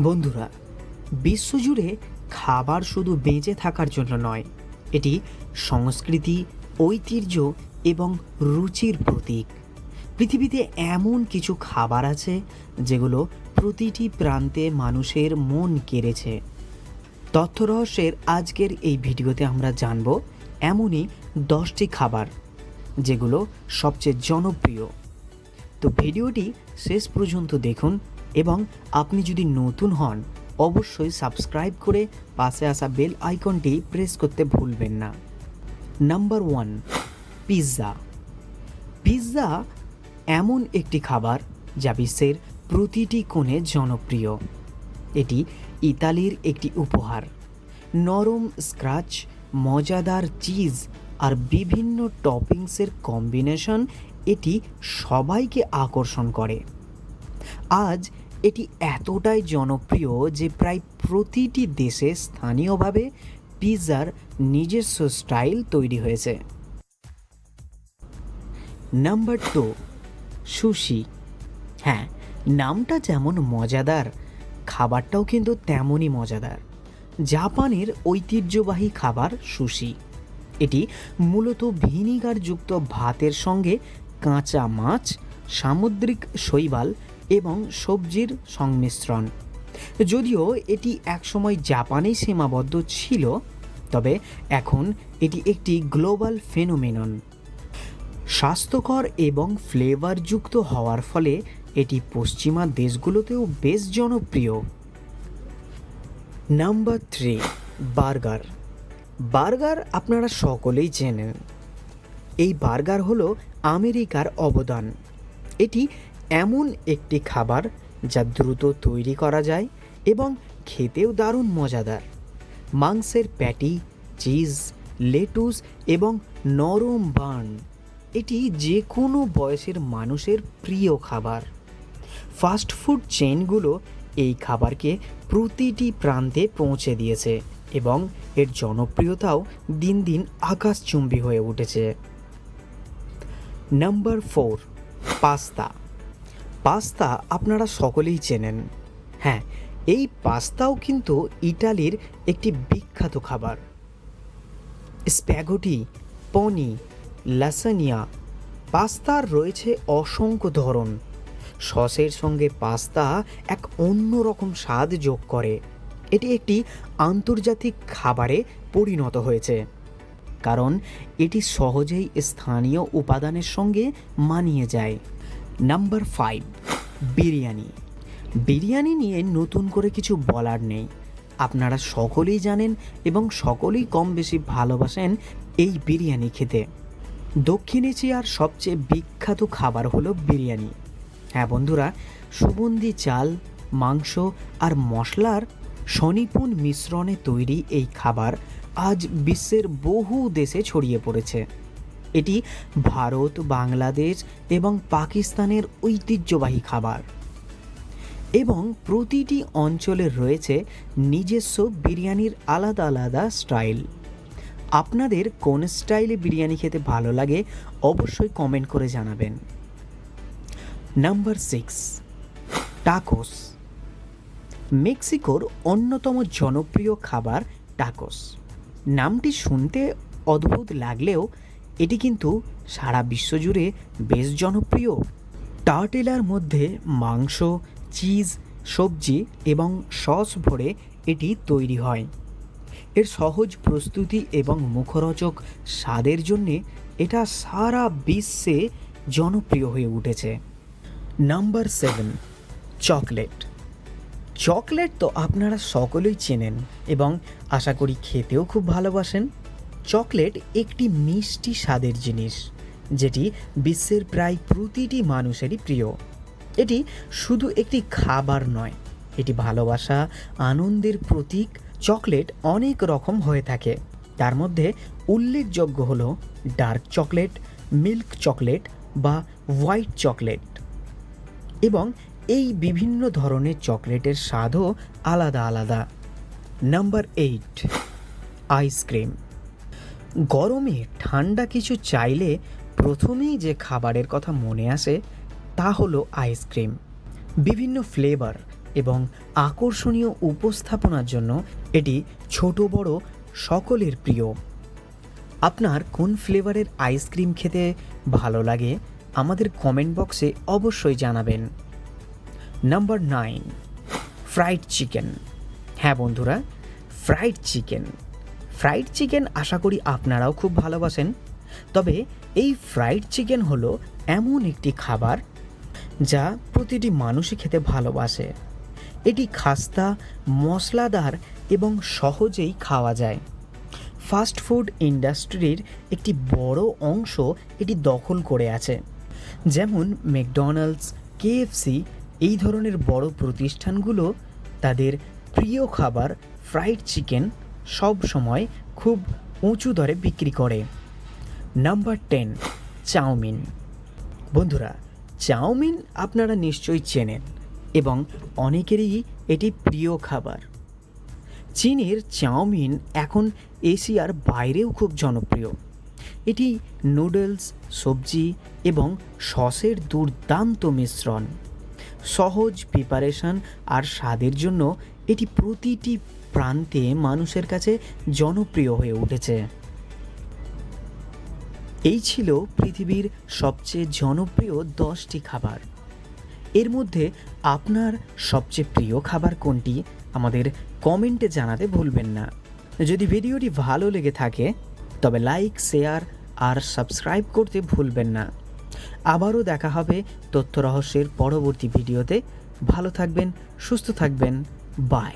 বন্ধুরা, বিশ্বজুড়ে খাবার শুধু বেঁচে থাকার জন্য নয়, এটি সংস্কৃতি, ঐতিহ্য এবং রুচির প্রতীক। পৃথিবীতে এমন কিছু খাবার আছে যেগুলো প্রতিটি প্রান্তে মানুষের মন কেড়েছে। তথ্য রহস্যের আজকের এই ভিডিওতে আমরা জানব এমনই দশটি খাবার যেগুলো সবচেয়ে জনপ্রিয়। তো ভিডিওটি শেষ পর্যন্ত দেখুন এবং আপনি যদি নতুন হন, অবশ্যই সাবস্ক্রাইব করে পাশে আসা বেল আইকনটি প্রেস করতে ভুলবেন না। Number one, pizza. পিৎজা এমন একটি খাবার যা বিশ্বের প্রতিটি কোণে জনপ্রিয়। এটি ইতালির একটি উপহার। নরম স্ক্রাচ, মজাদার চিজ আর বিভিন্ন টপিংসের কম্বিনেশন এটি সবাইকে আকর্ষণ করে। আজ এটি এতটাই জনপ্রিয় যে প্রায় প্রতিটি দেশে স্থানীয়ভাবে পিৎজার নিজস্ব স্টাইল তৈরি হয়েছে। Number two, sushi. হ্যাঁ নামটা যেমন মজাদার, খাবারটাও কিন্তু তেমনই মজাদার। জাপানের ঐতিহ্যবাহী খাবার সুশি। এটি মূলত ভিনিগারযুক্ত ভাতের সঙ্গে কাঁচা মাছ, সামুদ্রিক শৈবাল এবং সবজির সংমিশ্রণ। যদিও এটি একসময় জাপানে সীমাবদ্ধ ছিল, তবে এখন এটি একটি গ্লোবাল ফেনোমেনন। স্বাস্থ্যকর এবং ফ্লেভারযুক্ত হওয়ার ফলে এটি পশ্চিমা দেশগুলোতেও বেশ জনপ্রিয়। Number three, burger. বার্গার আপনারা সকলেই চেনেন। এই বার্গার হলো আমেরিকার অবদান। এটি এমন একটি খাবার যা দ্রুত তৈরি করা যায় এবং খেতেও দারুণ মজাদার। মাংসের প্যাটি, চিজ, লেটুস এবং নরম বার্ন, এটি যে কোনো বয়সের মানুষের প্রিয় খাবার। ফাস্ট ফুড চেনগুলো এই খাবারকে প্রতিটি প্রান্তে পৌঁছে দিয়েছে এবং এর জনপ্রিয়তাও দিন দিন আকাশচুম্বী হয়ে উঠেছে। Number four, pasta. পাস্তা আপনারা সকলেই চেনেন। হ্যাঁ এই পাস্তাও কিন্তু ইটালির একটি বিখ্যাত খাবার। স্প্যাগোটি, পনি, লাসানিয়া, পাস্তার রয়েছে অসংখ্য ধরন। সসের সঙ্গে পাস্তা এক অন্যরকম স্বাদ যোগ করে। এটি একটি আন্তর্জাতিক খাবারে পরিণত হয়েছে। কারণ এটি সহজেই স্থানীয় উপাদানের সঙ্গে মানিয়ে যায়। Number five biryani. বিরিয়ানি নিয়ে নতুন করে কিছু বলার নেই। আপনারা সকলেই জানেন এবং সকলেই কম বেশি ভালোবাসেন এই বিরিয়ানি খেতে। দক্ষিণ এশিয়ার সবচেয়ে বিখ্যাত খাবার হলো বিরিয়ানি। হ্যাঁ বন্ধুরা, সুগন্ধি চাল, মাংস আর মশলার স্বনিপুণ মিশ্রণে তৈরি এই খাবার আজ বিশ্বের বহু দেশে ছড়িয়ে পড়েছে। এটি ভারত, বাংলাদেশ এবং পাকিস্তানের ঐতিহ্যবাহী খাবার। এবং প্রতিটি অঞ্চলে রয়েছে নিজস্ব বিরিয়ানির আলাদা আলাদা স্টাইল। আপনাদের কোন স্টাইলে বিরিয়ানি খেতে ভালো লাগে অবশ্যই কমেন্ট করে জানাবেন। Number six, tacos. মেক্সিকোর অন্যতম জনপ্রিয় খাবার টাকোস। নামটি শুনতে অদ্ভুত লাগলেও এটি কিন্তু সারা বিশ্বজুড়ে বেশ জনপ্রিয়। টার্টেলার মধ্যে মাংস, চিজ, সবজি এবং সস ভরে এটি তৈরি হয়। এর সহজ প্রস্তুতি এবং মুখরোচক স্বাদের জন্যে এটা সারা বিশ্বে জনপ্রিয় হয়ে উঠেছে। Number seven, chocolate. চকলেট তো আপনারা সকলেই চেনেন এবং আশা করি খেতেও খুব ভালোবাসেন। চকলেট একটি মিষ্টি স্বাদের জিনিস, যেটি বিশ্বের প্রায় প্রতিটি মানুষেরই প্রিয়। এটি শুধু একটি খাবার নয়, এটি ভালোবাসা, আনন্দের প্রতীক, চকলেট অনেক রকম হয়ে থাকে। তার মধ্যে উল্লেখযোগ্য হল ডার্ক চকলেট, মিল্ক চকলেট বা হোয়াইট চকলেট। এবং এই বিভিন্ন ধরনের চকলেটের স্বাদও আলাদা আলাদা। Number eight, ice cream. গরমে ঠান্ডা কিছু চাইলে প্রথমেই যে খাবারের কথা মনে আসে তা হলো আইসক্রিম। বিভিন্ন ফ্লেভার এবং আকর্ষণীয় উপস্থাপনার জন্য এটি ছোট বড় সকলের প্রিয়। আপনার কোন ফ্লেভারের আইসক্রিম খেতে ভালো লাগে আমাদের কমেন্ট বক্সে অবশ্যই জানাবেন। Number nine, fried chicken. হ্যাঁ বন্ধুরা, ফ্রাইড চিকেন। ফ্রাইড চিকেন আশা করি আপনারাও খুব ভালোবাসেন। তবে এই ফ্রাইড চিকেন হলো এমন একটি খাবার যা প্রতিটি মানুষই খেতে ভালোবাসে। এটি খাস্তা মশলাদার এবং সহজেই খাওয়া যায়। ফাস্ট ফুড ইন্ডাস্ট্রির একটি বড় অংশ এটি দখল করে আছে। যেমন ম্যাকডোনাল্ডস, কেএফসি এই ধরনের বড় প্রতিষ্ঠানগুলো তাদের প্রিয় খাবার ফ্রাইড চিকেন সব সময় খুব উঁচু দরে বিক্রি করে। Number ten chow mein. বন্ধুরা, চাউমিন আপনারা নিশ্চয়ই চেনেন এবং অনেকেরই এটি প্রিয় খাবার। চীনের চাউমিন এখন এশিয়ার বাইরেও খুব জনপ্রিয়। এটি নুডলস, সবজি এবং সসের দুর্দান্ত মিশ্রণ। সহজ প্রিপারেশন আর স্বাদের জন্য এটি প্রতিটি প্রান্তে মানুষের কাছে জনপ্রিয় হয়ে উঠেছে। এই ছিল পৃথিবীর সবচেয়ে জনপ্রিয় দশটি খাবার। এর মধ্যে আপনার সবচেয়ে প্রিয় খাবার কোনটি? আমাদের কমেন্টে জানাতে ভুলবেন না। যদি ভিডিওটি ভালো লেগে থাকে, তবে লাইক, শেয়ার আর সাবস্ক্রাইব করতে ভুলবেন না। আবারও দেখা হবে তথ্য রহস্যের পরবর্তী ভিডিওতে। ভালো থাকবেন, সুস্থ থাকবেন। বাই।